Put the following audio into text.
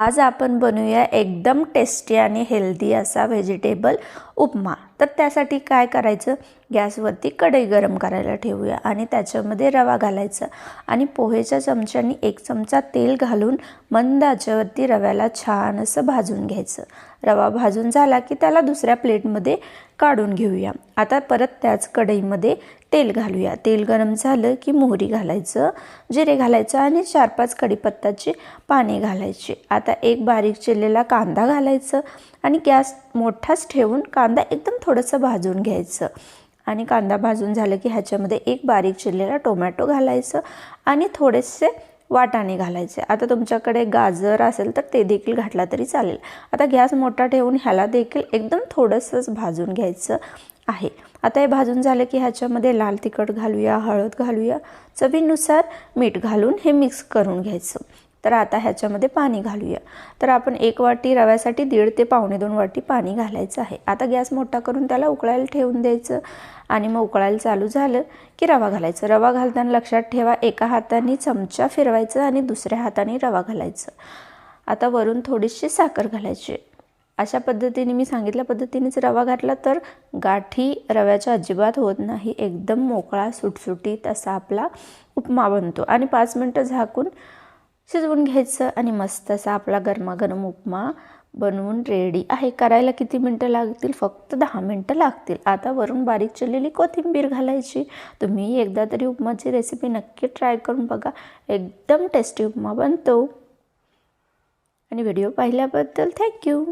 आज आपण बनवूया एकदम टेस्टी आणि हेल्दी असा व्हेजिटेबल उपमा. तर त्यासाठी काय करायचं? गॅसवरती कढई गरम करायला ठेवूया आणि त्याच्यामध्ये रवा घालायचा. आणि पोहेच्या चमच्यानी एक चमचा तेल घालून मंद आचेवरती रव्याला छान असं भाजून घ्यायचं. रवा भाजून झाला की त्याला दुसऱ्या प्लेटमध्ये काढून घेऊया. आता परत त्याच कढईमध्ये तेल घालूया. तेल गरम झालं की मोहरी घालायचं जिरे घालायचं आणि चार पाच कढीपत्ताची पाने घालायची. आता एक बारीक चिरलेला कांदा घालायचं आणि गॅस मोठाच ठेवून कांदा एकदम थोडंसं भाजून घ्यायचं. आणि कांदा भाजून झालं की ह्याच्यामध्ये एक बारीक चिरलेला टोमॅटो घालायचं आणि थोडेसे वाटाणे घालायचे. आता तुमच्याकडे गाजर असेल तर ते देखील घातला तरी चालेल. आता गॅस मोठा ठेवून ह्याला देखील एकदम थोडंसंच भाजून घ्यायचं आहे. आता हे भाजून झालं की ह्याच्यामध्ये लाल तिखट घालूया हळद घालूया. चवीनुसार मीठ घालून हे मिक्स करून घ्यायचं. तर आता ह्याच्यामध्ये पाणी घालूया. तर आपण एक वाटी रव्यासाठी दीड ते पावणे दोन वाटी पाणी घालायचं आहे. आता गॅस मोठा करून त्याला उकळायला ठेवून द्यायचं आणि मग उकळायला चालू झालं की रवा घालायचं. रवा घालताना लक्षात ठेवा एका हाताने चमचा फिरवायचं आणि दुसऱ्या हाताने रवा घालायचं. आता वरून थोडीशी साखर घालायची. अशा पद्धतीने मी सांगितल्या पद्धतीनेच रवा घातला तर गाठी रव्याच्या अजिबात होत नाही. एकदम मोकळा सुटसुटीत असा आपला उपमा बनतो. आणि पाच मिनटं झाकून शिजवून घ्यायचं आणि मस्त असा आपला गरमागरम उपमा बनवून रेडी आहे. करायला किती मिनटं लागतील? फक्त दहा मिनटं लागतील. आता वरून बारीक चिरलेली कोथिंबीर घालायची. तुम्ही एकदा तरी उपमाची रेसिपी नक्की ट्राय करून बघा. एकदम टेस्टी उपमा बनतो. आणि व्हिडिओ पाहिल्याबद्दल थँक्यू